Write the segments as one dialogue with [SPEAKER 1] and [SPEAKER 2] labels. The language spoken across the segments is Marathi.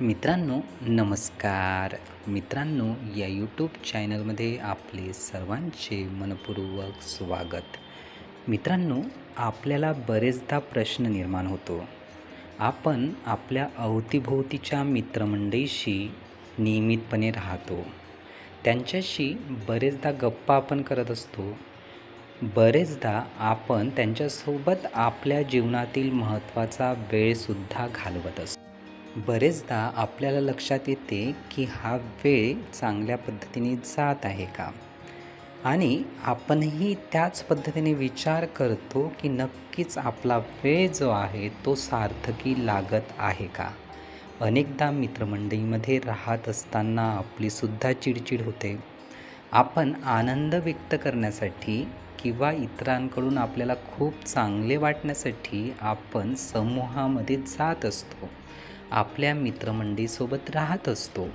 [SPEAKER 1] मित्रांनो नमस्कार. मित्रांनो या यूट्यूब चॅनलमध्ये आपले सर्वांचे मनपूर्वक स्वागत. मित्रांनो आपल्याला बरेचदा प्रश्न निर्माण होतो. आपण आपल्या अवतीभोवतीच्या मित्रमंडळीशी नियमितपणे राहतो. त्यांच्याशी बरेचदा गप्पा आपण करत असतो. बरेचदा आपण त्यांच्यासोबत आपल्या जीवनातील महत्त्वाचा वेळसुद्धा घालवत असतो. बरेचदा आपल्याला लक्षात येते की हा वेळ चांगल्या पद्धतीने जात आहे का? आणि आपणही त्याच पद्धतीने विचार करतो की नक्कीच आपला वेळ जो आहे तो सार्थकी लागत आहे का? अनेकदा मित्रमंडळीमध्ये राहत असताना आपलीसुद्धा चिडचिड होते. आपण आनंद व्यक्त करण्यासाठी किंवा इतरांकडून आपल्याला खूप चांगले वाटण्यासाठी आपण समूहामध्ये जात असतो. आपल्या मित्रमंडळीसोबत राहत असतो.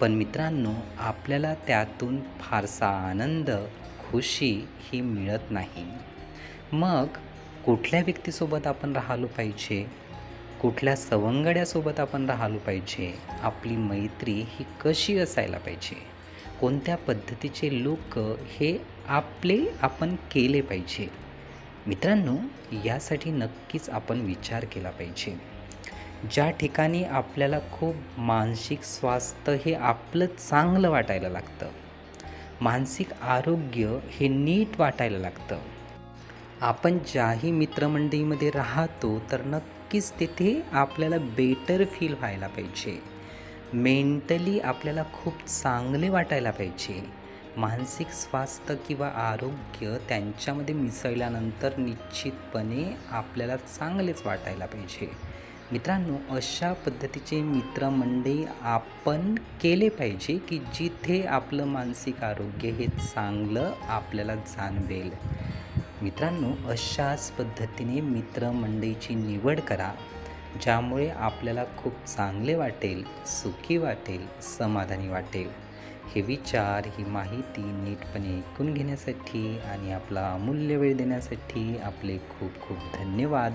[SPEAKER 1] पण मित्रांनो आपल्याला त्यातून फारसा आनंद खुशी ही मिळत नाही. मग कुठल्या व्यक्तीसोबत आपण राहिलो पाहिजे? कुठल्या सवंगड्यासोबत आपण राहिलो पाहिजे? आपली मैत्री ही कशी असायला पाहिजे? कोणत्या पद्धतीचे लोक हे आपले आपण केले पाहिजे? मित्रांनो यासाठी नक्कीच आपण विचार केला पाहिजे. ज्या ठिकाणी आपल्याला खूप मानसिक स्वास्थ्य हे आपलं चांगलं वाटायला लागतं. मानसिक आरोग्य हे नीट वाटायला लागतं. आपण ज्याही मित्रमंडळीमध्ये राहतो तर नक्कीच तिथे आपल्याला बेटर फील व्हायला पाहिजे. मेंटली आपल्याला खूप चांगले वाटायला पाहिजे. मानसिक स्वास्थ्य किंवा आरोग्य त्यांच्यामध्ये मिसळल्यानंतर निश्चितपणे आपल्याला चांगलेच वाटायला पाहिजे. मित्रांनो अशा पद्धतीचे मित्रमंडळी आपण केले पाहिजे की जिथे आपलं मानसिक आरोग्य हे चांगलं आपल्याला जाणवेल. मित्रांनो अशाच पद्धतीने मित्रमंडळीची निवड करा ज्यामुळे आपल्याला खूप चांगले वाटेल सुखी वाटेल समाधानी वाटेल. हे विचार ही माहिती नीटपणे ऐकून घेण्यासाठी आणि आपला अमूल्य वेळ देण्यासाठी आपले खूप खूप धन्यवाद.